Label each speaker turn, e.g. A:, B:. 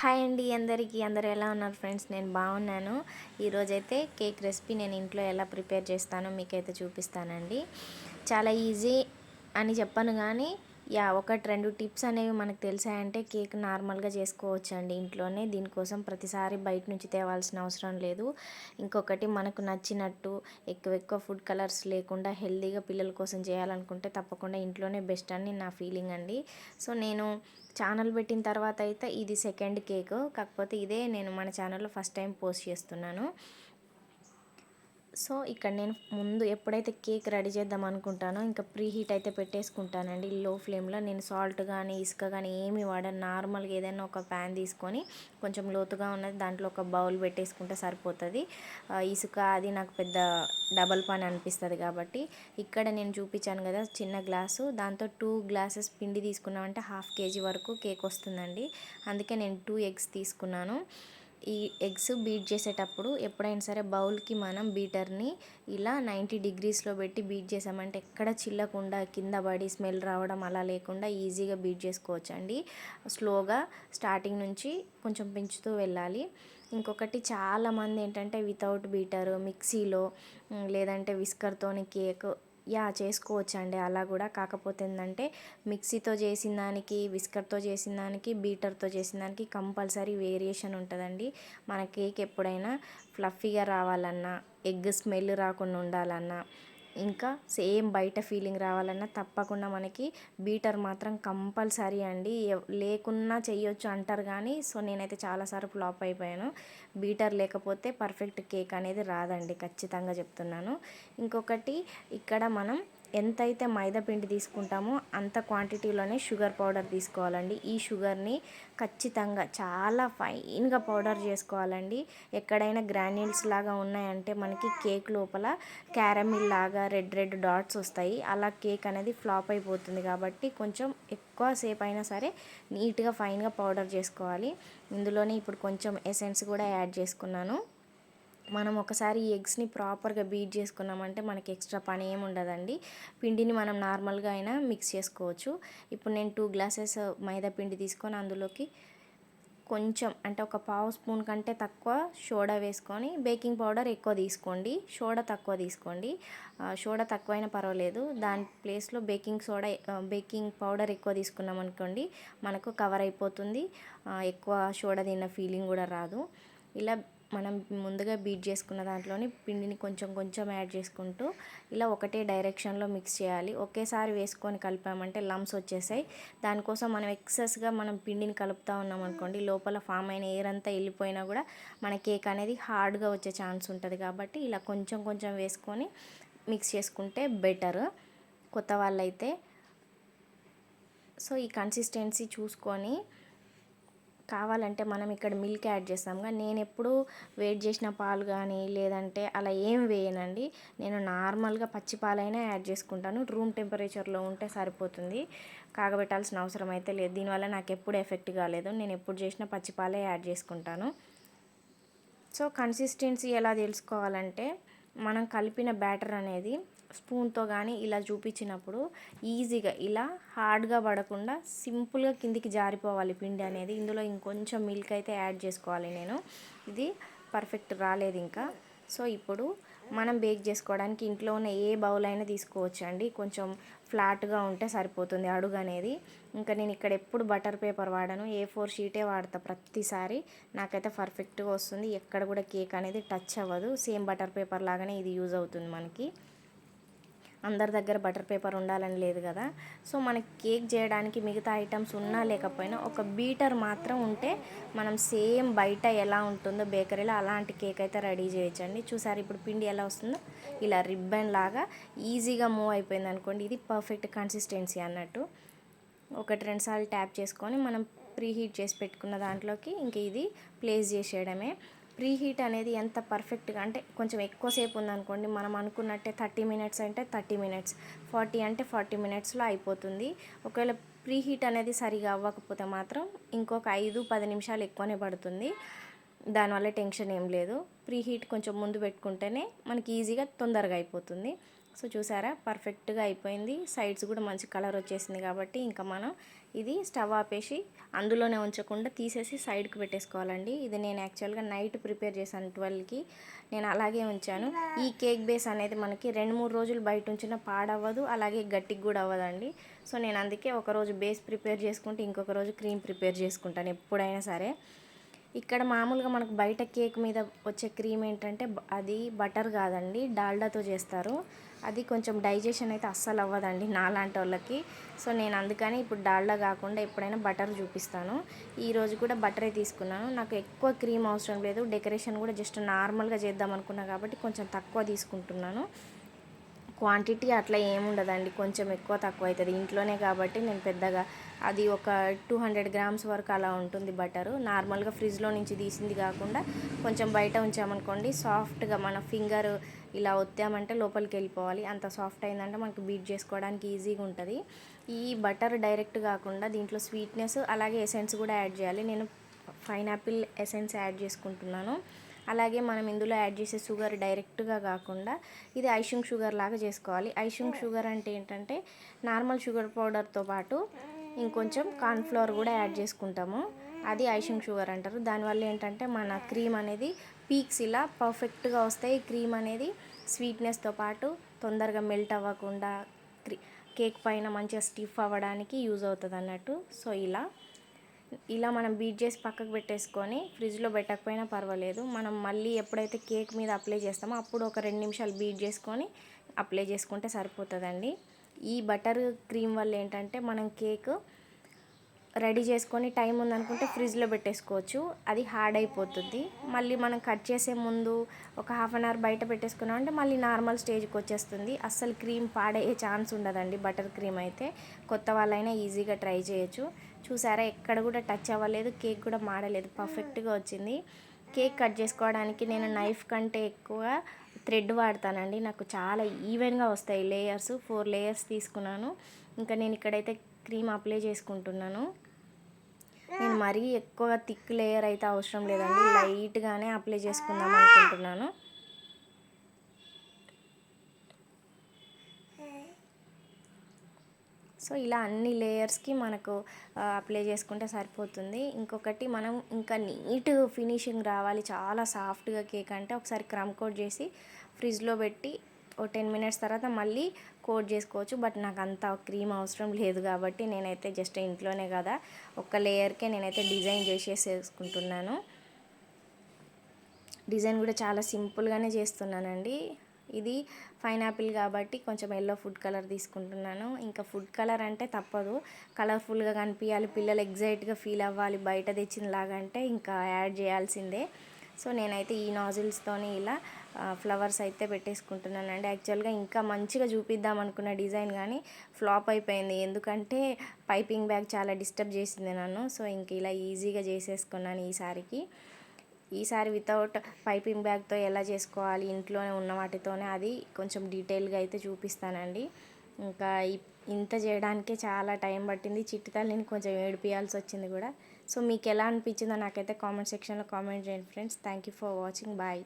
A: Hi అండి అందరికీ. అందరు ఎలా ఉన్నారు ఫ్రెండ్స్? నేను బాగున్నాను. ఈరోజైతే కేక్ రెసిపీ నేను ఇంట్లో ఎలా ప్రిపేర్ చేస్తానో మీకైతే చూపిస్తానండి. చాలా ఈజీ అని చెప్పను కానీ యా ఒకటి రెండు టిప్స్ అనేవి మనకు తెలిసాయంటే కేక్ నార్మల్గా చేసుకోవచ్చు అండి ఇంట్లోనే. దీనికోసం ప్రతిసారి బయట నుంచి తేవాల్సిన అవసరం లేదు. ఇంకొకటి మనకు నచ్చినట్టు ఎక్కువ ఎక్కువ ఫుడ్ కలర్స్ లేకుండా హెల్తీగా పిల్లల కోసం చేయాలనుకుంటే తప్పకుండా ఇంట్లోనే బెస్ట్ అని నా ఫీలింగ్ అండి. సో నేను ఛానల్ పెట్టిన తర్వాత అయితే ఇది సెకండ్ కేక్. కాకపోతే ఇదే నేను మన ఛానల్లో ఫస్ట్ టైం పోస్ట్ చేస్తున్నాను. సో ఇక్కడ నేను ముందు ఎప్పుడైతే కేక్ రెడీ చేద్దాం అనుకుంటానో ఇంకా ప్రీ హీట్ అయితే పెట్టేసుకుంటానండి. లో ఫ్లేమ్లో నేను సాల్ట్ కానీ ఇసుక కానీ ఏమి వాడను. నార్మల్గా ఏదైనా ఒక ప్యాన్ తీసుకొని కొంచెం లోతుగా ఉన్నది దాంట్లో ఒక బౌల్ పెట్టేసుకుంటే సరిపోతుంది. ఇసుక అది నాకు పెద్ద డబల్ పని అనిపిస్తుంది కాబట్టి. ఇక్కడ నేను చూపించాను కదా చిన్న గ్లాసు. దాంతో టూ గ్లాసెస్ పిండి తీసుకున్నామంటే హాఫ్ కేజీ వరకు కేక్ వస్తుందండి. అందుకే నేను టూ ఎగ్స్ తీసుకున్నాను. ఈ ఎగ్స్ బీట్ చేసేటప్పుడు ఎప్పుడైనా సరే బౌల్కి మనం బీటర్ని ఇలా నైంటీ డిగ్రీస్లో పెట్టి బీట్ చేసామంటే ఎక్కడ చిల్లకుండా కింద పడి స్మెల్ రావడం అలా లేకుండా ఈజీగా బీట్ చేసుకోవచ్చు అండి స్లోగా స్టార్టింగ్ నుంచి కొంచెం పెంచుతూ వెళ్ళాలి. ఇంకొకటి చాలామంది ఏంటంటే వితౌట్ బీటరు మిక్సీలో లేదంటే విస్కర్తోని కేక్ యా చేసుకోవచ్చు అండి అలా కూడా కాకపోతే ఏంటంటే మిక్సీతో చేసిన దానికి విస్కర్తో చేసిన దానికి బీటర్తో చేసిన దానికి కంపల్సరీ వేరియేషన్ ఉంటుందండి. మన కేక్ ఎప్పుడైనా ఫ్లఫీగా రావాలన్నా ఎగ్ స్మెల్ రాకుండా ఉండాలన్నా ఇంకా సేమ్ బయట ఫీలింగ్ రావాలన్నా తప్పకుండా మనకి బీటర్ మాత్రం కంపల్సరీ అండి. లేకున్నా చేయొచ్చు అంటారు కానీ సో నేనైతే చాలాసార్లు ఫ్లాప్ అయిపోయాను. బీటర్ లేకపోతే పర్ఫెక్ట్ కేక్ అనేది రాదండి ఖచ్చితంగా చెప్తున్నాను. ఇంకొకటి ఇక్కడ మనం ఎంతైతే మైదా పిండి తీసుకుంటామో అంత క్వాంటిటీలోనే షుగర్ పౌడర్ తీసుకోవాలండి. ఈ షుగర్ని ఖచ్చితంగా చాలా ఫైన్గా పౌడర్ చేసుకోవాలండి. ఎక్కడైనా గ్రాన్యూల్స్ లాగా ఉన్నాయంటే మనకి కేక్ లోపల క్యారమిల్ లాగా రెడ్ రెడ్ డాట్స్ వస్తాయి. అలా కేక్ అనేది ఫ్లాప్ అయిపోతుంది కాబట్టి కొంచెం ఎక్కువ సేపు అయినా సరే నీట్గా ఫైన్గా పౌడర్ చేసుకోవాలి. ఇందులోనే ఇప్పుడు కొంచెం ఎసెన్స్ కూడా యాడ్ చేసుకున్నాను. మనం ఒకసారి ఈ ఎగ్స్ని ప్రాపర్గా బీట్ చేసుకున్నామంటే మనకి ఎక్స్ట్రా పని ఏమి ఉండదండి. పిండిని మనం నార్మల్గా అయినా మిక్స్ చేసుకోవచ్చు. ఇప్పుడు నేను టూ గ్లాసెస్ మైదా పిండి తీసుకొని అందులోకి కొంచెం అంటే ఒక పావు స్పూన్ కంటే తక్కువ సోడా వేసుకొని బేకింగ్ పౌడర్ ఎక్కువ తీసుకోండి. సోడా తక్కువ తీసుకోండి. సోడా తక్కువైనా పర్వాలేదు. దాని ప్లేస్లో బేకింగ్ సోడా బేకింగ్ పౌడర్ ఎక్కువ తీసుకున్నాం అనుకోండి మనకు కవర్ అయిపోతుంది. ఎక్కువ సోడా తిన్న ఫీలింగ్ కూడా రాదు. ఇలా మనం ముందుగా బీట్ చేసుకున్న దాంట్లోని పిండిని కొంచెం కొంచెం యాడ్ చేసుకుంటూ ఇలా ఒకటే డైరెక్షన్లో మిక్స్ చేయాలి. ఒకేసారి వేసుకొని కలిపామంటే లమ్స్ వచ్చేసాయి. దానికోసం మనం ఎక్సెస్గా మనం పిండిని కలుపుతూ ఉన్నాం అనుకోండి లోపల ఫామ్ అయిన ఎయిర్ అంతా వెళ్ళిపోయినా కూడా మన కేక్ అనేది హార్డ్గా వచ్చే ఛాన్స్ ఉంటుంది కాబట్టి ఇలా కొంచెం కొంచెం వేసుకొని మిక్స్ చేసుకుంటే బెటర్ కొత్త వాళ్ళైతే సో ఈ కన్సిస్టెన్సీ చూసుకొని కావాలంటే మనం ఇక్కడ మిల్క్ యాడ్ చేస్తాంగా నేను ఎప్పుడు వేడి చేసిన పాలు కానీ లేదంటే అలా ఏం వేయనండి. నేను నార్మల్గా పచ్చి పాలైనా యాడ్ చేసుకుంటాను. రూమ్ టెంపరేచర్లో ఉంటే సరిపోతుంది. కాగబెట్టాల్సిన అవసరం అయితే లేదు. దీనివల్ల నాకు ఎప్పుడు ఎఫెక్ట్ కాలేదు. నేను ఎప్పుడు చేసిన పచ్చి పాలే యాడ్ చేసుకుంటాను. సో కన్సిస్టెన్సీ ఎలా తెలుసుకోవాలంటే మనం కలిపిన బ్యాటర్ అనేది స్పూన్తో కానీ ఇలా చూపించినప్పుడు ఈజీగా ఇలా హార్డ్గా పడకుండా సింపుల్గా కిందికి జారిపోవాలి పిండి అనేది. ఇందులో ఇంకొంచెం మిల్క్ అయితే యాడ్ చేసుకోవాలి నేను. ఇది పర్ఫెక్ట్ రాలేదు ఇంకా. సో ఇప్పుడు మనం బేక్ చేసుకోవడానికి ఇంట్లో ఉన్న ఏ బౌల్ అయినా తీసుకోవచ్చు అండి కొంచెం ఫ్లాట్గా ఉంటే సరిపోతుంది అడుగు అనేది. ఇంకా నేను ఇక్కడ ఎప్పుడు బటర్ పేపర్ వాడను. ఏ ఫోర్ షీటే వాడతా ప్రతిసారి. నాకైతే పర్ఫెక్ట్గా వస్తుంది. ఎక్కడ కూడా కేక్ అనేది టచ్ అవ్వదు. సేమ్ బటర్ పేపర్ లాగానే ఇది యూజ్ అవుతుంది మనకి. అందరి దగ్గర బటర్ పేపర్ ఉండాలని లేదు కదా. సో మనకి కేక్ చేయడానికి మిగతా ఐటమ్స్ ఉన్నా లేకపోయినా ఒక బీటర్ మాత్రం ఉంటే మనం సేమ్ బయట ఎలా ఉంటుందో బేకరీలో అలాంటి కేక్ అయితే రెడీ చేయొచ్చండి. చూసారు ఇప్పుడు పిండి ఎలా వస్తుందో? ఇలా రిబ్బన్ లాగా ఈజీగా మూవ్ అయిపోయింది అనుకోండి. ఇది పర్ఫెక్ట్ కన్సిస్టెన్సీ అన్నట్టు. ఒకటి రెండు సార్లు ట్యాప్ చేసుకొని మనం ప్రీ హీట్ చేసి పెట్టుకున్న దాంట్లోకి ఇంక ఇది ప్లేస్ చేసేయడమే. ప్రీ హీట్ అనేది ఎంత పర్ఫెక్ట్గా అంటే కొంచెం ఎక్కువసేపు ఉందనుకోండి మనం అనుకున్నట్టే థర్టీ మినిట్స్ అంటే థర్టీ మినిట్స్ ఫార్టీ అంటే ఫార్టీ మినిట్స్లో అయిపోతుంది. ఒకవేళ ప్రీ హీట్ అనేది సరిగా అవ్వకపోతే మాత్రం ఇంకొక ఐదు పది నిమిషాలు ఎక్కువనే పడుతుంది. దానివల్ల టెన్షన్ ఏం లేదు. ప్రీ హీట్ కొంచెం ముందు పెట్టుకుంటేనే మనకి ఈజీగా తొందరగా అయిపోతుంది. సో చూసారా? పర్ఫెక్ట్గా అయిపోయింది. సైడ్స్ కూడా మంచి కలర్ వచ్చేసింది కాబట్టి ఇంకా మనం ఇది స్టవ్ ఆపేసి అందులోనే ఉంచకుండా తీసేసి సైడ్కి పెట్టేసుకోవాలండి. ఇది నేను యాక్చువల్గా నైట్ ప్రిపేర్ చేశాను ట్వెల్వ్కి. నేను అలాగే ఉంచాను. ఈ కేక్ బేస్ అనేది మనకి రెండు మూడు రోజులు బయట ఉంచిన పాడవ్వదు. అలాగే గట్టికి కూడా అవ్వదండి. సో నేను అందుకే ఒక రోజు బేస్ ప్రిపేర్ చేసుకుంటే ఇంకొక రోజు క్రీమ్ ప్రిపేర్ చేసుకుంటాను ఎప్పుడైనా సరే. ఇక్కడ మామూలుగా మనకు బయట కేక్ మీద వచ్చే క్రీమ్ ఏంటంటే అది బటర్ కాదండి డాల్డాతో చేస్తారు. అది కొంచెం డైజెషన్ అయితే అస్సలు అవ్వదండి నాలాంటి వాళ్ళకి. సో నేను అందుకని ఇప్పుడు డాల్డా కాకుండా ఎప్పుడైనా బటర్ చూపిస్తాను. ఈరోజు కూడా బటరే తీసుకున్నాను. నాకు ఎక్కువ క్రీమ్ అవసరం లేదు. డెకరేషన్ కూడా జస్ట్ నార్మల్గా చేద్దాం అనుకున్నా కాబట్టి కొంచెం తక్కువ తీసుకుంటున్నాను. క్వాంటిటీ అట్లా ఏముండదండి కొంచెం ఎక్కువ తక్కువ అవుతుంది ఇంట్లోనే కాబట్టి నేను పెద్దగా అది ఒక టూ హండ్రెడ్ గ్రామ్స్ వరకు అలా ఉంటుంది బటరు. నార్మల్గా ఫ్రిడ్జ్లో నుంచి తీసింది కాకుండా కొంచెం బయట ఉంచామనుకోండి సాఫ్ట్గా మన ఫింగర్ ఇలా ఒత్తామంటే లోపలికి వెళ్ళిపోవాలి. అంత సాఫ్ట్ అయిందంటే మనకి బీట్ చేసుకోవడానికి ఈజీగా ఉంటుంది. ఈ బటర్ డైరెక్ట్ కాకుండా దీంట్లో స్వీట్నెస్ అలాగే ఎసెన్స్ కూడా యాడ్ చేయాలి. నేను పైనాపిల్ ఎసెన్స్ యాడ్ చేసుకుంటున్నాను. అలాగే మనం ఇందులో యాడ్ చేసే షుగర్ డైరెక్ట్గా కాకుండా ఇది ఐషింగ్ షుగర్ లాగా చేసుకోవాలి. ఐషింగ్ షుగర్ అంటే ఏంటంటే నార్మల్ షుగర్ పౌడర్తో పాటు ఇంకొంచెం కార్న్ఫ్లవర్ కూడా యాడ్ చేసుకుంటాము. అది ఐషింగ్ షుగర్ అంటారు. దానివల్ల ఏంటంటే మన క్రీమ్ అనేది పీక్స్ ఇలా పర్ఫెక్ట్గా వస్తాయి. క్రీమ్ అనేది స్వీట్నెస్తో పాటు తొందరగా మెల్ట్ అవ్వకుండా క్రీ కేక్ పైన మంచిగా స్టిఫ్ అవ్వడానికి యూజ్ అవుతుంది అన్నట్టు సో ఇలా ఇలా మనం బీట్ చేసి పక్కకు పెట్టేసుకొని ఫ్రిడ్జ్లో పెట్టకపోయినా పర్వాలేదు. మనం మళ్ళీ ఎప్పుడైతే కేక్ మీద అప్లై చేస్తామో అప్పుడు ఒక రెండు నిమిషాలు బీట్ చేసుకొని అప్లై చేసుకుంటే సరిపోతుందండి. ఈ బటర్ క్రీమ్ వల్ల ఏంటంటే మనం కేక్ రెడీ చేసుకొని టైం ఉందనుకుంటే ఫ్రిడ్జ్లో పెట్టేసుకోవచ్చు. అది హార్డ్ అయిపోతుంది. మళ్ళీ మనం కట్ చేసే ముందు ఒక హాఫ్ అన్ అవర్ బయట పెట్టేసుకున్నాం అంటే మళ్ళీ నార్మల్ స్టేజ్కి వచ్చేస్తుంది. అస్సలు క్రీమ్ పాడయ్యే ఛాన్స్ ఉండదండి బటర్ క్రీమ్ అయితే. కొత్త వాళ్ళైనా ఈజీగా ట్రై చేయొచ్చు. చూసారా? ఎక్కడ కూడా టచ్ అవ్వలేదు. కేక్ కూడా మాడలేదు. పర్ఫెక్ట్గా వచ్చింది. కేక్ కట్ చేసుకోవడానికి నేను నైఫ్ కంటే ఎక్కువ థ్రెడ్ వాడతానండి. నాకు చాలా ఈవెన్గా వస్తాయి లేయర్స్ ఫోర్ లేయర్స్ తీసుకున్నాను. ఇంకా నేను ఇక్కడైతే క్రీమ్ అప్లై చేసుకుంటున్నాను. నేను మరీ ఎక్కువ థిక్ లేయర్ అయితే అవసరం లేదండి. లైట్గానే అప్లై చేసుకుందాం అనుకుంటున్నాను. సో ఇలా అన్ని లేయర్స్కి మనకు అప్లై చేసుకుంటే సరిపోతుంది. ఇంకొకటి మనం ఇంకా నీట్ ఫినిషింగ్ రావాలి. చాలా సాఫ్ట్గా కేక్ అంటే ఒకసారి క్రమ్ కోట్ చేసి ఫ్రిడ్జ్లో పెట్టి ఓ టెన్ మినిట్స్ తర్వాత మళ్ళీ కోట్ చేసుకోవచ్చు. బట్ నాకు అంత క్రీమ్ అవసరం లేదు కాబట్టి నేనైతే జస్ట్ ఇంట్లోనే కదా ఒక్క లేయర్కే నేనైతే డిజైన్ చేసేసేసుకుంటున్నాను డిజైన్ కూడా చాలా సింపుల్గానే చేస్తున్నానండి. ఇది పైనాపిల్ కాబట్టి కొంచెం ఎల్లో ఫుడ్ కలర్ తీసుకుంటున్నాను. ఇంకా ఫుడ్ కలర్ అంటే తప్పదు. కలర్ఫుల్గా కనిపించాలి పిల్లలు ఎగ్జైట్గా ఫీల్ అవ్వాలి బయట తెచ్చినలాగా అంటే ఇంకా యాడ్ చేయాల్సిందే. సో నేనైతే ఈ నాజిల్స్తోనే ఇలా ఫ్లవర్స్ అయితే పెట్టేసుకుంటున్నానండి యాక్చువల్గా ఇంకా మంచిగా చూపిద్దాం అనుకున్న డిజైన్ కానీ ఫ్లాప్ అయిపోయింది. ఎందుకంటే పైపింగ్ బ్యాగ్ చాలా డిస్టర్బ్ చేసింది నన్ను. సో ఇంక ఇలా ఈజీగా చేసేసుకున్నాను ఈసారికి ఈసారి వితౌట్ పైపింగ్ బ్యాగ్తో ఎలా చేసుకోవాలి ఇంట్లోనే ఉన్న వాటితోనే అది కొంచెం డీటెయిల్గా అయితే చూపిస్తానండి. ఇంకా ఇంత చేయడానికే చాలా టైం పట్టింది. చిట్టితల్లిని కొంచెం ఏడిపియాల్సి వచ్చింది కూడా. సో మీకు ఎలా అనిపించిందో నాకైతే కామెంట్ సెక్షన్లో కామెంట్ చేయండి friends. Thank you for watching bye